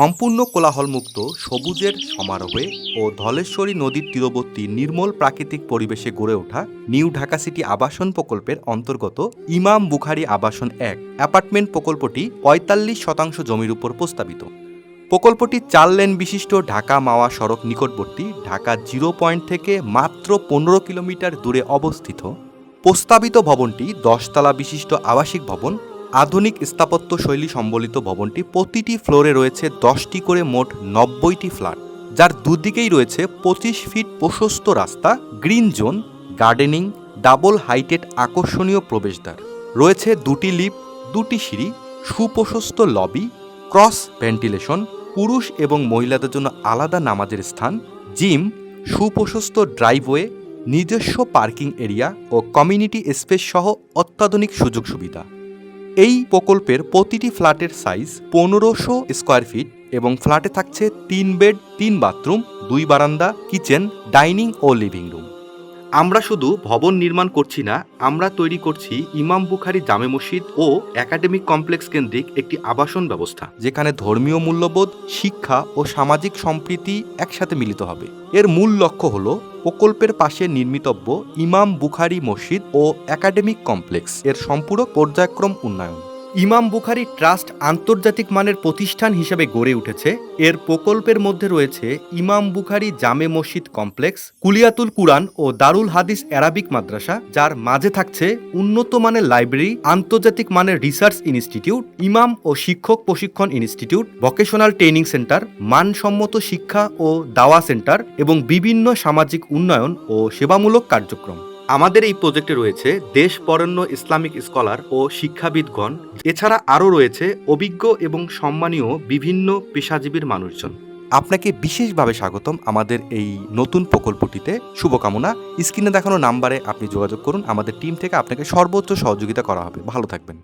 সম্পূর্ণ কোলাহলমুক্ত সবুজের সমারোহে ও ধলেশ্বরী নদীর তীরবর্তী নির্মল প্রাকৃতিক পরিবেশে গড়ে ওঠা নিউ ঢাকা সিটি আবাসন প্রকল্পের অন্তর্গত ইমাম বুখারি আবাসন এক অ্যাপার্টমেন্ট প্রকল্পটি পঁয়তাল্লিশ শতাংশ জমির উপর প্রস্তাবিত। প্রকল্পটি চার লেন বিশিষ্ট ঢাকা মাওয়া সড়ক নিকটবর্তী ঢাকা জিরো পয়েন্ট থেকে মাত্র পনেরো কিলোমিটার দূরে অবস্থিত। প্রস্তাবিত ভবনটি দশতলা বিশিষ্ট আবাসিক ভবন আধুনিক স্থাপত্য শৈলী সম্বলিত ভবনটি প্রতিটি ফ্লোরে রয়েছে দশটি করে মোট নব্বইটি ফ্ল্যাট, যার দুদিকেই রয়েছে পঁচিশ ফিট প্রশস্ত রাস্তা, green zone, gardening, double heighted আকর্ষণীয় প্রবেশদ্বার। রয়েছে দুটি লিফট, দুটি সিঁড়ি, সুপ্রশস্ত লবি, ক্রস ভেন্টিলেশন, পুরুষ এবং মহিলাদের জন্য আলাদা নামাজের স্থান, জিম, সুপ্রশস্ত ড্রাইভওয়ে, নিজস্ব পার্কিং এরিয়া ও কমিউনিটি স্পেস সহ অত্যাধুনিক সুযোগ সুবিধা। এই প্রকল্পের প্রতিটি ফ্ল্যাটের সাইজ পনেরোশো স্কোয়ার ফিট এবং ফ্ল্যাটে থাকছে তিন বেড, তিন বাথরুম, দুই বারান্দা, কিচেন, ডাইনিং ও লিভিং রুম। আমরা শুধু ভবন নির্মাণ করছি না, আমরা তৈরি করছি ইমাম বুখারি জামে মসজিদ ও একাডেমিক কমপ্লেক্স কেন্দ্রিক একটি আবাসন ব্যবস্থা, যেখানে ধর্মীয় মূল্যবোধ, শিক্ষা ও সামাজিক সম্প্রীতি একসাথে মিলিত হবে। এর মূল লক্ষ্য হল প্রকল্পের পাশে নির্মিতব্য ইমাম বুখারি মসজিদ ও একাডেমিক কমপ্লেক্স। এর সম্পূরক পর্যায়ক্রম উন্নয়ন। ইমাম বুখারি ট্রাস্ট আন্তর্জাতিক মানের প্রতিষ্ঠান হিসেবে গড়ে উঠেছে। এর প্রকল্পের মধ্যে রয়েছে ইমাম বুখারি জামে মসজিদ কমপ্লেক্স, কুলিয়াতুল কুরআন ও দারুল হাদিস অ্যারাবিক মাদ্রাসা, যার মাঝে থাকছে উন্নত মানের লাইব্রেরি, আন্তর্জাতিক মানের রিসার্চ ইনস্টিটিউট, ইমাম ও শিক্ষক প্রশিক্ষণ ইনস্টিটিউট, ভোকেশনাল ট্রেনিং সেন্টার, মানসম্মত শিক্ষা ও দাওয়া সেন্টার এবং বিভিন্ন সামাজিক উন্নয়ন ও সেবামূলক কার্যক্রম। আমাদের এই প্রজেক্টে রয়েছে দেশ পরণ্য ইসলামিক স্কলার ও শিক্ষাবিদগণ। এছাড়া আরও রয়েছে অভিজ্ঞ এবং সম্মানীয় বিভিন্ন পেশাজীবীর মানুষজন। আপনাকে বিশেষভাবে স্বাগতম আমাদের এই নতুন প্রকল্পটিতে। শুভকামনা। স্ক্রিনে দেখানো নাম্বারে আপনি যোগাযোগ করুন। আমাদের টিম থেকে আপনাকে সর্বোচ্চ সহযোগিতা করা হবে। ভালো থাকবেন।